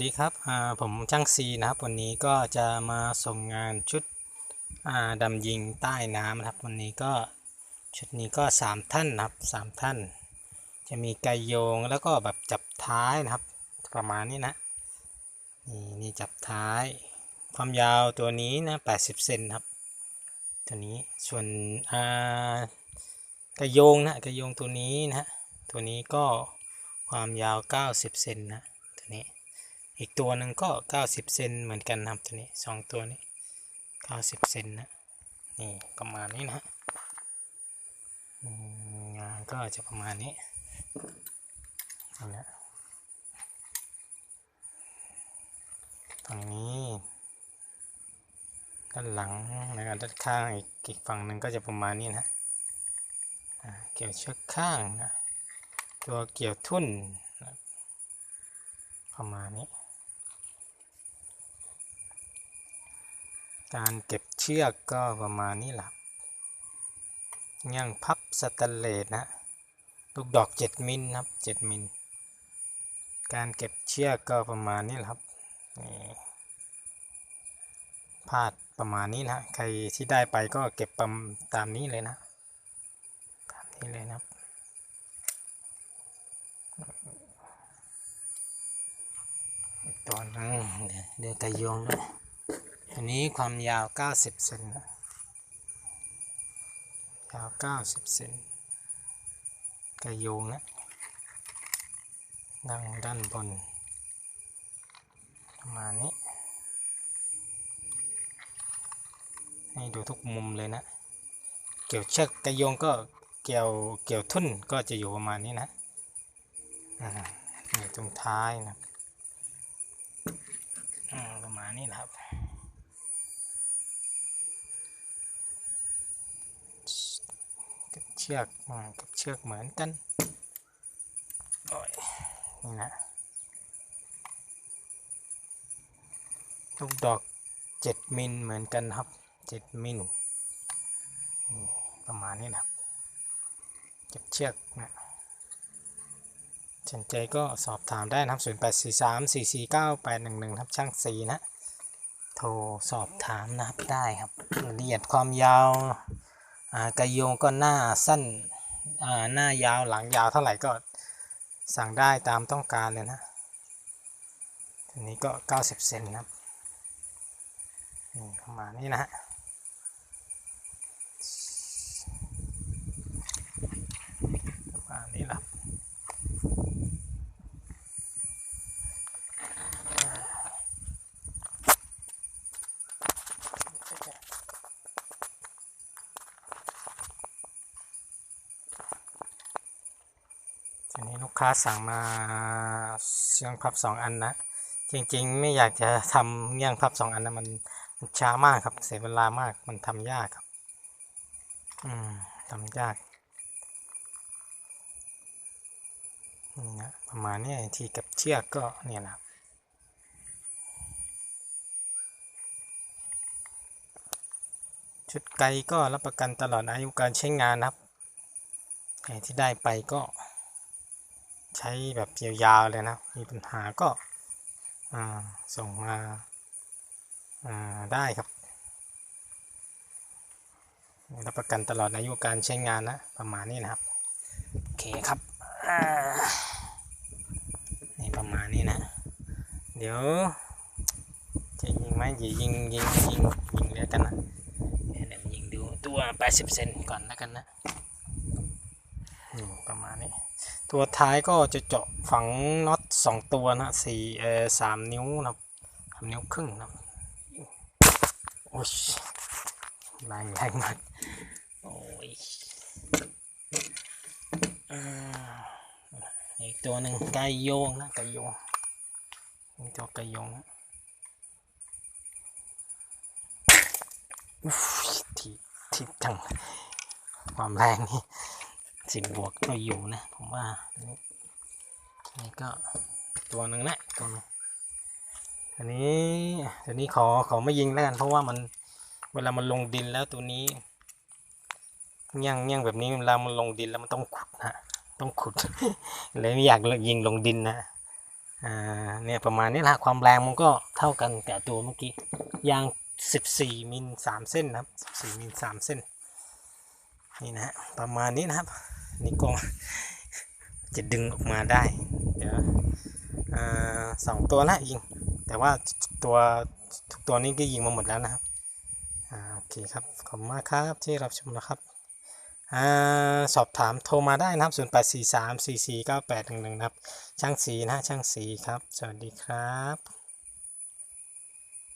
สวัสดีครับผมช่างซีนะครับวันนี้ก็จะมาส่งงานชุดดำยิงใต้น้ำนะครับวันนี้ก็ชุดนี้ก็สามท่านนะครับสามท่าน จะมีไกโยงแล้วก็แบบจับท้ายนะครับ ประมาณนี้นะนี่นี่จับท้าย ความยาวตัวนี้นะ80เซนครับตัวนี้ส่วนกระโยงนะกระโยงตัวนี้นะฮะตัวนี้ก็ความยาว 90เซนนะตัวนี้ อีกตัวหนึ่งก็ 90 เซนเหมือนกันนะครับตัวนี้สองตัวนี้ 90 เซนนะ นี่ประมาณนี้นะงานก็จะประมาณนี้นี่นะตรงนี้ ด้านหลังนะครับด้านข้างอีกอีกฝั่งหนึ่งก็จะประมาณนี้นะเกี่ยวเชือกข้างนะตัวเกี่ยวทุ่นประมาณนี้ การเก็บเชือกก็ประมาณนี้แหละย่างพับสแตนเลสนะลูกดอก 7 มิลครับ 7 มิล การเก็บเชือกก็ประมาณนี้แหละครับนี่พาดประมาณนี้นะใครที่ได้ไปก็เก็บปมตามนี้เลยนะ ตามนี้เลยนะครับอีกตัวหนึงเดี๋ยวเดี๋ยวกระโยงด้วย อันนี้ความยาว 90เซนนะยาว 90เซนกระโยงนะนั่งด้านบนประมาณนี้ ให้ดูทุกมุมเลยนะ เกี่ยวเชือกกระโยงก็เกี่ยวเกี่ยวทุ่นก็จะอยู่ประมาณนี้นะอ่าอยู่ตรงท้ายนะประมาณนี้นะครับ กับเชือกอ่ากับเชือกเหมือนกันนี่นะลูกดอก 7 มิลเหมือนกันครับ 7 มิลประมาณนี้นะครับเก็บเชือกนะสนใจก็สอบถามได้นะครับ 0 8 4 3 4 4 9 8 1 1 ครับช่างสีนะ โทรสอบถามนะครับได้ครับละเอียดความยาว กระโยงก็หน้าสั้นอ่าหน้ายาวหลังยาวเท่าไหร่ก็สั่งได้ตามต้องการเลยนะทีนี้ก็ 90 เซนนะครับนี่ประมาณนี้นะฮะประมาณนี้แหละ ทีนี้ลูกค้าสั่งมาเชืองพับสองอันนะ จริงๆ ไม่อยากจะทำเงี้ยงพับสองอันนะมันมันช้ามากครับ เสียเวลามากมันทำยากครับ อืมทำยากนี่นะประมาณนี้ที่กับเชือกก็เนี่ยนะชุดไกก็รับประกันตลอดอายุการใช้งานนะครับที่ได้ไปก็ ใช้แบบยาวๆเลยนะ มีปัญหาก็าส่งมาาได้ครับ รับประกันตลอดอายุการใช้งานนะ ประมาณนี้นะครับ โอเคครับนี่ประมาณนี้นะ เดี๋ยว จะยิงไหมอย่ายิงยิงยิงยิงเลยกันนะเดี๋ยวยิงดูตัว 80 เซนก่อนแล้วกันนะ ประมาณนี้ ตัวท้ายก็จะเจาะฝังน็อตสองตัวนะสี่เออสามนิ้วนะครับสามนิ้วครึ่งนะโอ้ยแรงแรงมากโอ้ยอีกตัวหนึ่งไก่โยงนะไก่โยงนี่ตัวไก่โยงนะที่ที่จังความแรงนี่ สิบบวกก็อยู่นะ ผมว่านี่นี่ก็ตัวหนึ่งนะตัวหนึงอันนี้อันนี้ขอขอไม่ยิงแล้วกัน เพราะว่ามันเวลามันลงดินแล้วตัวนี้ย่างย่างแบบนี้เวลามันลงดินแล้วมันต้องขุดนะต้องขุด เลยไม่อยากยิงลงดินนะอ่าเนี่ยประมาณนี้ละความแรงมันก็เท่ากันกับตัวเมื่อกี้ยาง14มิล3เส้นนะครับ14มิล3เส้นนี่นะฮะประมาณนี้นะครับ นี่ก็จะดึงออกมาได้ เดี๋ยวอสองตัวละยิง แต่ว่าตัวทุกตัวนี้ก็ยิงมาหมดแล้วนะครับโอเคครับ ขอบคุณมากครับที่รับชมนะครับอสอบถามโทรมาได้นะครับ 0 8 4 3 4 4 9 8 1 1 นะครับ ช่างสีนะช่างสีครับ สวัสดีครับ